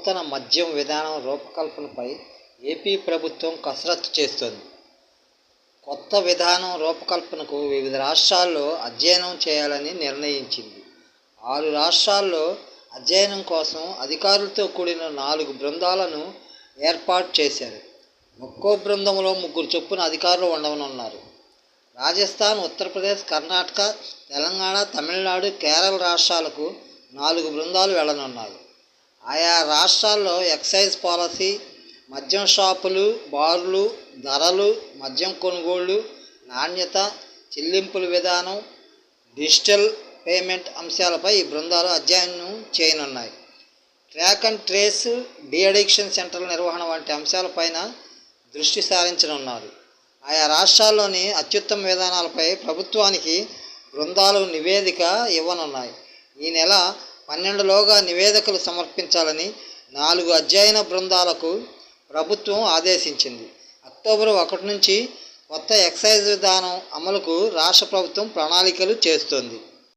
నూతన మద్యం విధానం రూపకల్పనపై ఏపీ ప్రభుత్వం కసరత్తు చేస్తోంది. కొత్త విధానం రూపకల్పనకు వివిధ రాష్ట్రాల్లో అధ్యయనం చేయాలని నిర్ణయించింది. ఆరు రాష్ట్రాల్లో అధ్యయనం కోసం అధికారులతో కూడిన నాలుగు బృందాలను ఏర్పాటు చేశారు. ఒక్కో బృందంలో ముగ్గురు చొప్పున అధికారులు ఉండవనున్నారు. రాజస్థాన్ ఉత్తరప్రదేశ్ కర్ణాటక తెలంగాణ తమిళనాడు కేరళ రాష్ట్రాలకు నాలుగు బృందాలు వెళ్ళనున్నారు ఆయా రాష్ట్రాల్లో ఎక్సైజ్ పాలసీ మద్యం షాపులు బార్లు ధరలు మద్యం కొనుగోళ్ళు నాణ్యత చెల్లింపుల విధానం డిజిటల్ పేమెంట్ అంశాలపై ఈ బృందాలు అధ్యయనం చేయనున్నాయి. ట్రాక్ అండ్ ట్రేస్ డిఅడిక్షన్ సెంటర్ల నిర్వహణ వంటి అంశాలపైన దృష్టి సారించనున్నారు. ఆయా రాష్ట్రాల్లోని అత్యుత్తమ విధానాలపై ప్రభుత్వానికి బృందాలు నివేదిక ఇవ్వనున్నాయి. ఈ నెల పన్నెండులోగా నివేదికలు సమర్పించాలని నాలుగు అధ్యయన బృందాలకు ప్రభుత్వం ఆదేశించింది. అక్టోబర్ ఒకటి నుంచి కొత్త ఎక్సైజ్ విధానం అమలుకు రాష్ట్ర ప్రభుత్వం ప్రణాళికలు చేస్తోంది.